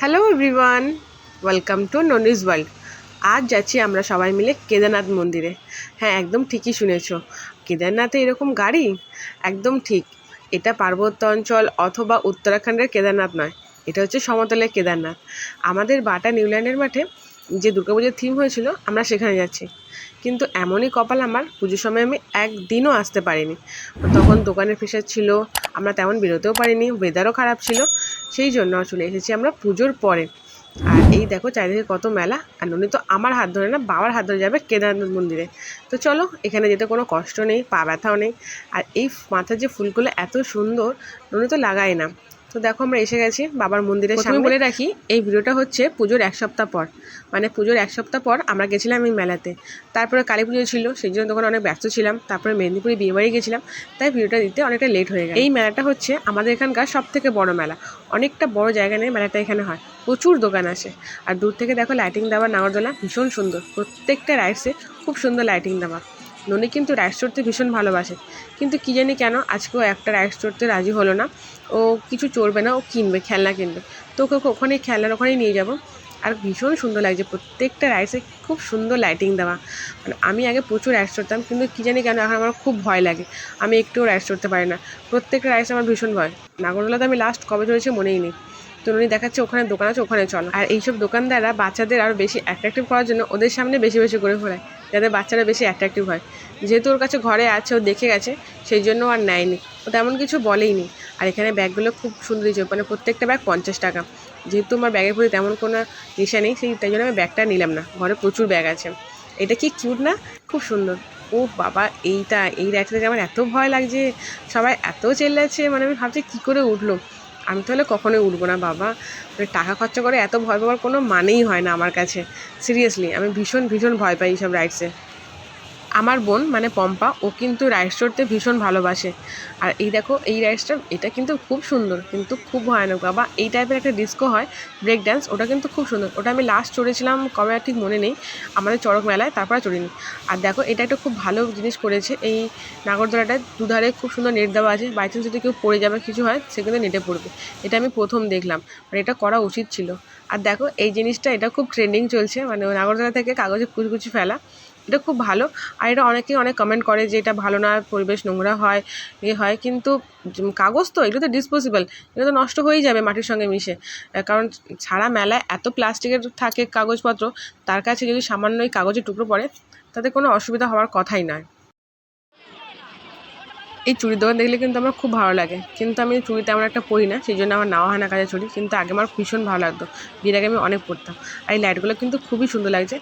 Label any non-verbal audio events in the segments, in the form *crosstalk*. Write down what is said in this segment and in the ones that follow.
Hello everyone welcome to Noni's world আজ যাচ্ছি আমরা সবাই মিলে কেদারনাথ মন্দিরে। হ্যাঁ একদম ঠিকই শুনেছ। কেদারনাথে এরকম গাড়ি? একদম ঠিক। এটা পার্বত্য অঞ্চল অথবা উত্তরাখণ্ডের কেদারনাথ নয়। এটা হচ্ছে সমতলের কেদারনাথ। আমাদের বাটা নিউল্যান্ডের মাঠে যে দুর্গাপুজোর থিম হয়েছিল, আমরা সেখানে যাচ্ছি। কিন্তু এমনই কপাল আমার, পুজোর সময় আমি একদিনও আসতে পারিনি। তখন দোকানের প্রেশার ছিল, আমরা তেমন বেরোতেও পারিনি ওয়েদারও খারাপ ছিল, সেই জন্য চলে এসেছি আমরা পুজোর পরে। আর এই দেখো চারিদিকে কত মেলা, আর ননি তো আমার হাত ধরে না, বাবার হাত ধরে যাবে কেদারনাথ মন্দিরে। তো চলো, এখানে যেতে কোনো কষ্ট নেই, পা ব্যথাও নেই। আর এই মাথার যে ফুলগুলো এত সুন্দর ননি তো লাগাই না। তো দেখো আমরা এসে গেছি বাবার মন্দিরের সামনে। বলে রাখি এই ভিডিওটা হচ্ছে পুজোর এক সপ্তাহ পর। মানে পুজোর এক সপ্তাহ পর আমরা গেছিলাম এই মেলাতে। তারপরে কালী পুজো ছিল সেই জন্য তখন অনেক ব্যস্ত ছিলাম। তারপরে মেদিনীপুরে বিয়েবাড়ি গেছিলাম তাই ভিডিওটা দিতে অনেকটা লেট হয়ে গেছে এই মেলাটা হচ্ছে আমাদের এখানকার সব থেকে বড় মেলা। অনেকটা বড় জায়গা নিয়ে মেলাটা এখানে হয়। প্রচুর দোকান আসে। আর দূর থেকে দেখো লাইটিং দেওয়া নাগরদোলা ভীষণ সুন্দর। প্রত্যেকটা রাইডসে খুব সুন্দর লাইটিং দেওয়া। ননি কিন্তু রাইস চড়তে ভীষণ ভালোবাসে। কিন্তু কী জানি কেন, আজকেও একটা রাইস চড়তে রাজি হলো না। ও কিছু চড়বে না, ও কিনবে, খেলনা কিনবে। তো ওকে ওখানেই, খেলনার ওখানেই নিয়ে যাব। আর ভীষণ সুন্দর লাগছে, প্রত্যেকটা রাইসে খুব সুন্দর লাইটিং দেওয়া। মানে আমি আগে প্রচুর রাইস চড়তাম, কিন্তু কী জানি কেন এখন আমার খুব ভয় লাগে। আমি একটুও রাইস চড়তে পারি না। প্রত্যেকটা রাইডস আমার ভীষণ ভয়। নাগরদোলাতে আমি লাস্ট কবে চড়েছি মনেই নেই। তো উনি দেখাচ্ছে, ওখানে দোকান আছে, ওখানে চলো। আর এইসব দোকানদাররা বাচ্চাদের আরও বেশি অ্যাট্রাকটিভ করার জন্য ওদের সামনে বেশি বেশি করে ঘোরায়, যাতে বাচ্চারা বেশি অ্যাট্রাকটিভ হয়। যেহেতু ওর কাছে ঘরে আছে, ও দেখে গেছে, সেই জন্য আর নেয়নি। ও তেমন কিছু বলেইনি। আর এখানে ব্যাগগুলো খুব সুন্দর দিয়েছে মানে প্রত্যেকটা ব্যাগ পঞ্চাশ টাকা। যেহেতু আমার ব্যাগের প্রতি তেমন কোনো নেশা নেই, সেই তাই জন্য আমি ব্যাগটা নিলাম না। ঘরে প্রচুর ব্যাগ আছে। এটা কি কিউট না? খুব সুন্দর। ও বাবা, এইটা, এই রাইডটা আমার এত ভয় লাগছে, সবাই এত চেল্লাচ্ছে মানে আমি ভাবছি কী করে উঠল। আমি তাহলে কখনোই উঠবো না, বাবা। মানে টাকা খরচা করে এত ভয় পাওয়ার কোনো মানেই হয় না আমার কাছে। সিরিয়াসলি আমি ভীষণ ভীষণ ভয় পাই এইসব রাইডসে আমার বোন মানে পম্পা, ও কিন্তু রাইস চড়তে ভীষণ ভালোবাসে। আর এই দেখো, এই রাইসটা, এটা কিন্তু খুব সুন্দর, কিন্তু খুব ভয়ানক। বাবা, এই টাইপের একটা ডিস্কো হয়, ব্রেক ড্যান্স ওটা কিন্তু খুব সুন্দর। ওটা আমি লাস্ট চড়েছিলাম, কবে আর ঠিক মনে নেই, আমাদের চড়ক মেলায়, তারপরে চড়িনি। আর দেখো, এটা একটা খুব ভালো জিনিস করেছে, এই নাগরদোলাটায় দুধারে খুব সুন্দর নেট দেওয়া আছে বাই চান্স যদি কেউ পড়ে যাবে, কিছু হয়, সে কিন্তু নেটে পড়বে। এটা আমি প্রথম দেখলাম মানে এটা করা উচিত ছিল। আর দেখো, এই জিনিসটা, এটা খুব ট্রেন্ডিং চলছে মানে নাগরদোলা থেকে কাগজে কুচকুচি ফেলা। এটা খুব ভালো। আর এটা অনেকেই অনেক কমেন্ট করে যে এটা ভালো না, পরিবেশ নোংরা হয়, এ হয়। কিন্তু কাগজ তো, এগুলো তো ডিসপোজেবল এগুলো তো নষ্ট হয়েই যাবে মাটির সঙ্গে মিশে। কারণ ছাড়া মেলায় এত প্লাস্টিকের থাকে কাগজপত্র, তার কাছে যদি সামান্য এই কাগজের টুকরো পড়ে, তাতে কোনো অসুবিধা হওয়ার কথাই নয়। এই চুড়ির দোকান দেখলে কিন্তু আমার খুব ভালো লাগে। কিন্তু আমি চুড়ি তেমন একটা পরি না, সেই জন্য আমার নেওয়া হয় না কাজে চুড়ি, কিন্তু আগে আমার ভীষণ ভালো লাগতো। বিয়ের আগে আমি অনেক পরতাম। আর এই লাইটগুলো কিন্তু খুবই সুন্দর লাগছে।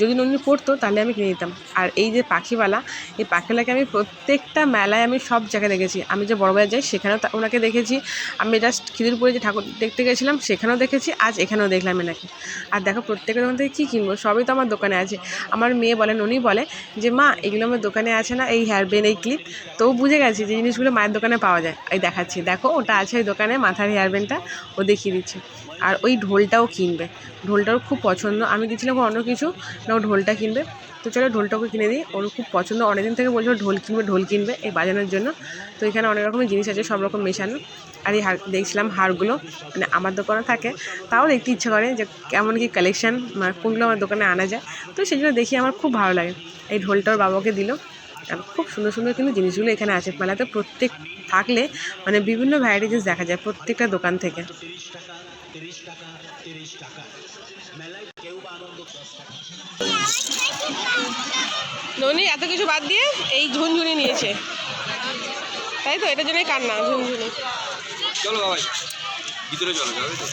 যদি নন্দিনী পরতো, তাহলে আমি কিনে নিতাম আর এই যে পাখিওয়ালা, এই পাখিওয়ালাকে আমি প্রত্যেকটা মেলায় আমি সব জায়গায় দেখেছি। আমি যে বড় বাজার যাই, সেখানেও ওনাকে দেখেছি। আমি জাস্ট খিদিরপুরে যে ঠাকুর দেখতে গেছিলাম, সেখানেও দেখেছি। আজ এখানেও দেখলাম এনাকে আর দেখো প্রত্যেকের দোকান থেকে কী কিনবো? সবই তো আমার দোকানে আছে। আমার মেয়ে বলে, ননি বলে যে, মা, এগুলো আমার দোকানে আছে না, এই হেয়ার বেন এই ক্লিপ। তো বুঝে গেছে, যে জিনিসগুলো মায়ের দোকানে পাওয়া যায়। এই দেখাচ্ছি, দেখো, ওটা আছে ওই দোকানে, মাথার হেয়ার বেনটা ও দেখিয়ে দিচ্ছে। আর ওই ঢোলটাও কিনবে। ঢোলটাও খুব পছন্দ, আমি ওকে অন্য কিছু, না ও ঢোলটা কিনবে। তো চলো ঢোলটাকে কিনে দিই, ওর খুব পছন্দ, অনেকদিন থেকে বলছিল ঢোল কিনবে ঢোল কিনবে এই বাজানোর জন্য। তো এখানে অনেক রকমের জিনিস আছে, সব রকম মেশানো। আর এই হার, দেখছিলাম হারগুলো মানে আমার দোকানে থাকে। তাও দেখতে ইচ্ছে করে যে কেমন কি কালেকশান মানে কোনগুলো আমার দোকানে আনা যায়। তো সেই জন্য দেখি, আমার খুব ভালো লাগে। এই ঢোলটা ওর বাবাকে দিল। খুব সুন্দর সুন্দর কিন্তু জিনিসগুলো এখানে আছে। মেলাতে প্রত্যেক থাকলে মানে বিভিন্ন ভ্যারাইটিস দেখা যায় প্রত্যেকটা দোকান থেকে। ননি এত কিছু বাদ দিয়ে এই ঝুনঝুনি নিয়েছে। তাই তো? এটার জন্যই কান্না ঝুনঝুনি। চলো ভিতরে চলো যাবে তো?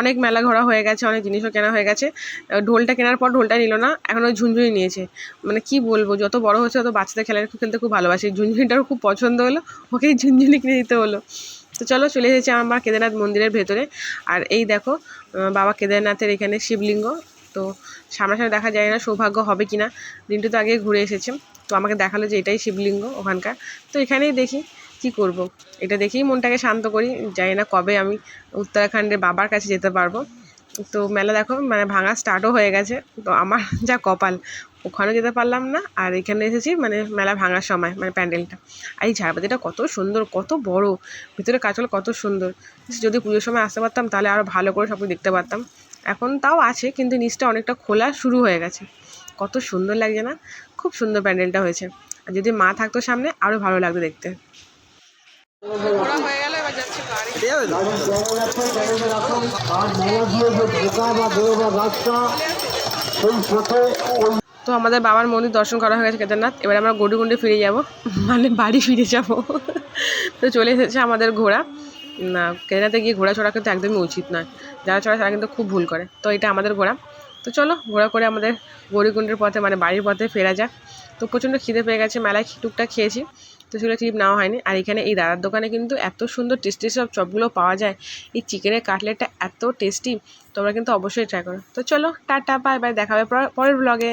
অনেক মেলা ঘোরা হয়ে গেছে, অনেক জিনিসও কেনা হয়ে গেছে। ঢোলটা কেনার পর ঢোলটা নিল না এখন ওই ঝুনঝুনি নিয়েছে। মানে কি বলব, যত বড় হচ্ছে তত বাচ্চাদের খেলা খেলতে খুব ভালোবাসে। ঝুনঝুনিটারও খুব পছন্দ হলো, ওকেই ঝুনঝুনি কিনে দিতে হলো। তো চলো চলে এসেছি আমার কেদারনাথ মন্দিরের ভেতরে। আর এই দেখো বাবা কেদারনাথের এখানে শিবলিঙ্গ। তো সামনাসামনি দেখা যায় না সৌভাগ্য হবে কি না দিনটু তো আগে ঘুরে এসেছে। তো আমাকে দেখাল যে এটাই শিবলিঙ্গ ওখানকার। তো এখানেই দেখি। কি করব। এটা দেখেই মনটাকে শান্ত করি। জানি না কবে আমি উত্তরাখণ্ডের বাবার কাছে যেতে পারব। তো মেলা দেখো মানে ভাঙা স্টার্টও হয়ে গেছে। তো আমার *laughs* যা কপাল, ওখানেও যেতে পারলাম না। আর এখানে এসেছি মানে মেলা ভাঙার সময় মানে প্যান্ডেলটা। আর এই ঝাড়বাতিটা কত সুন্দর, কত বড়। ভিতরে কাজল কত সুন্দর। যদি পুজোর সময় আসতে পারতাম, তাহলে আরও ভালো করে সব দেখতে পারতাম। এখন তাও আছে, কিন্তু নিচটা অনেকটা খোলা শুরু হয়ে গেছে। কত সুন্দর লাগছে না? খুব সুন্দর প্যান্ডেলটা হয়েছে। আর যদি মা থাকতো সামনে আরও ভালো লাগতো দেখতে। ঘোরা হয়ে গেল এবার যাচ্ছে বাড়ি। তো আমাদের বাবার মন্দির দর্শন করা হয়ে গেছে কেদারনাথ। এবার আমরা গড়িগুন্ডে ফিরে যাব। মানে বাড়ি ফিরে যাব। তো চলে এসেছে আমাদের ঘোড়া। না কেদারনাথে গিয়ে ঘোড়া চড়া কিন্তু একদমই উচিত নয়। যারা চড়া তারা কিন্তু খুব ভুল করে। তো এটা আমাদের ঘোড়া। তো চলো ঘোড়া করে আমাদের গড়িগুন্ডের পথে মানে বাড়ির পথে ফেরা যাক। তো প্রচণ্ড খিদে পেয়ে গেছে, মেলায় টুকটা খেয়েছি, তো সেগুলো ক্লিপ নেওয়া হয়নি। আর এখানে এই দাদার দোকানে কিন্তু এত সুন্দর টেস্টি সব চপগুলো পাওয়া যায়, এই চিকেনের কাটলেটটা এত টেস্টি তোমরা কিন্তু অবশ্যই ট্রাই করো। তো চলো, টাটা বাই বাই দেখা হবে পরের ব্লগে